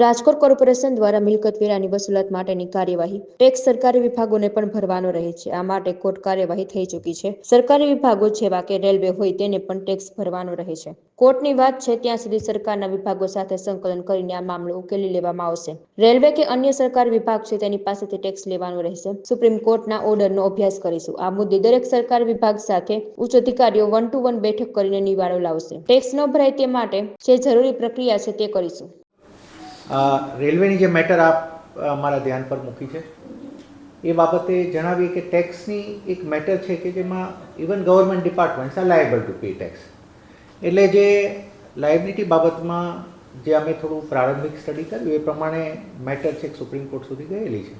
Rajkot corporation દ્વારા મિલકત વેરાની વસૂલાત માટેની કાર્યવાહી. ટેક્સ સરકારી વિભાગોને પણ ભરવાનો રહે છે. આ માટે કોર્ટ કાર્યવાહી થઈ ચૂકી છે. સરકારી વિભાગો જેવા કે રેલવે હોય તેને પણ ટેક્સ ભરવાનો રહે છે. કોર્ટની વાત છે ત્યાં સુધી સરકારના વિભાગો સાથે સંકલન કરીને આ મામલો ઉકેલી લેવામાં આવશે. રેલવે કે અન્ય સરકારી વિભાગ છે તેની પાસેથી ટેક્સ લેવાનો રહેશે. સુપ્રીમ કોર્ટના ઓર્ડરનો અભ્યાસ કરીશું. આ મુદ્દે દરેક સરકારી વિભાગ સાથે ઉચ્ચ અધિકારીઓ વન ટુ વન બેઠક કરીને નિવારો લાવશે. ટેક્સ ન ભરાય તે માટે જે જરૂરી પ્રક્રિયા છે તે કરીશું. રેલવેની જે મેટર આપ મારા ધ્યાન પર મૂકી છે, એ બાબતે જણાવીએ કે ટેક્સની એક મેટર છે કે જેમાં even government departments are liable to pay tax એટલે જે લાયબિલિટી બાબતમાં જે અમે થોડું પ્રારંભિક સ્ટડી કર્યું, એ પ્રમાણે મેટર છે સુપ્રીમ કોર્ટ સુધી ગયેલી છે.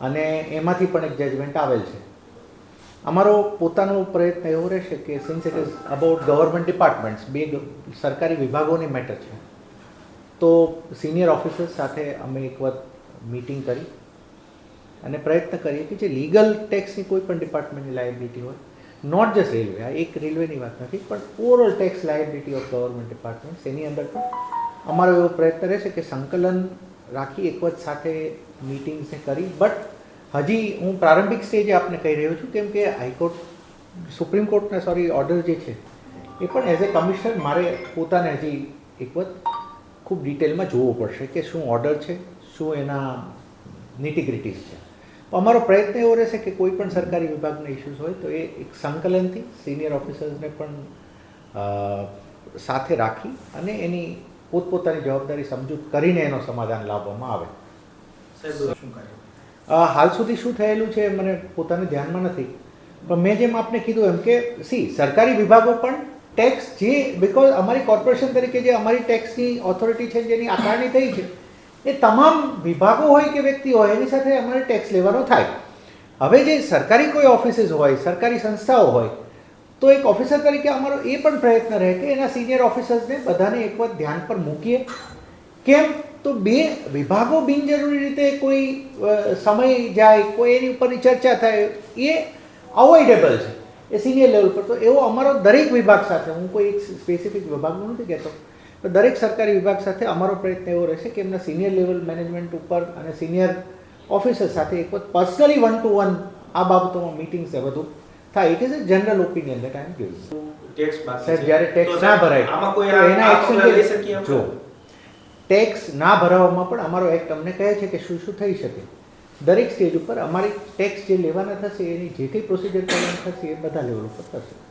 અને એમાંથી પણ એક જજમેન્ટ આવેલ છે. અમારો પોતાનો પ્રયત્ન એવો રહેશે કે since it is about government departments બે સરકારી વિભાગોની મેટર છે તો સિનિયર ઓફિસર્સ સાથે અમે એક વખત મીટિંગ કરી અને પ્રયત્ન કરીએ કે જે લીગલ ટેક્સની કોઈ પણ ડિપાર્ટમેન્ટની લાયબિલિટી હોય નોટ જસ્ટ રેલવે આ એક રેલવેની વાત નથી, પણ overall tax liability of government department એની અંદર પણ અમારો એવો પ્રયત્ન રહેશે કે સંકલન રાખી એક વખત સાથે મિટિંગ્સને કરી. બટ હજી હું પ્રારંભિક સ્ટેજે આપને કહી રહ્યો છું, કેમ કે હાઈકોર્ટ, સુપ્રીમ કોર્ટના સોરી ઓર્ડર જે છે, એ પણ એઝ એ કમિશનર મારે પોતાને હજી એક વખત ખૂબ ડિટેલમાં જોવું પડશે કે શું ઓર્ડર છે શું એના નિટીગ્રિટીઝ છે. તો અમારો પ્રયત્ન એવો રહેશે કે કોઈ પણ સરકારી વિભાગના ઇસ્યુઝ હોય તો એ એક સંકલનથી સિનિયર ઓફિસર્સને પણ સાથે રાખી અને એની પોતપોતાની જવાબદારી સમજૂત કરીને એનો સમાધાન લાવવામાં આવે. સાહેબ શું કાર્ય હાલ સુધી શું થયેલું છે મને પોતાને ધ્યાનમાં નથી. પણ મેં જેમ આપને કીધું એમ કે સી સરકારી વિભાગો પણ ટેક્સ જે બિકોઝ અમારી કોર્પોરેશન તરીકે જે અમારી ટેક્સની ઓથોરિટી છે, જેની આકારણી થઈ છે, એ તમામ વિભાગો હોય કે વ્યક્તિ હોય, એની સાથે અમારે ટેક્સ લેવાનો થાય. હવે જે સરકારી કોઈ ઓફિસીસ હોય, સરકારી સંસ્થાઓ હોય, તો એક ઓફિસર તરીકે અમારો એ પણ પ્રયત્ન રહે કે એના સિનિયર ઓફિસર્સને બધાને એક વખત ધ્યાન પર મૂકીએ. કેમ? તો બે વિભાગો બિનજરૂરી રીતે કોઈ સમય જાય, કોઈ એની ઉપરની ચર્ચા થાય, એ અવોઇડેબલ છે. એ સિનિયર લેવલ પર. તો એવો અમારો દરેક વિભાગ સાથે હું કોઈ એક સ્પેસિફિક વિભાગનું નથી કહેતો પણ દરેક સરકારી વિભાગ સાથે અમારો પ્રયત્ન એવો રહેશે કે એમના સિનિયર લેવલ મેનેજમેન્ટ ઉપર અને સિનિયર ઓફિસર સાથે એક વખત પર્સનલી વન ટુ વન આ બાબતોમાં મિટિંગ્સ એ બધું થાય. It is a general opinion that I am giving સાહેબ જ્યારે ટેક્સ ના ભરાય આમાં કોઈ એના એક્શન લઈ શકીએ જો ટેક્સ ના ભરાવામાં પણ અમારો એક્ટ અમને કહે છે કે શું શું થઈ શકે. દરેક સ્ટેજ ઉપર અમારી ટેક્સ જે લેવાના થશે, એની જે કંઈ પ્રોસિજર કરવાની થશે, એ બધા લેવલ ઉપર થશે.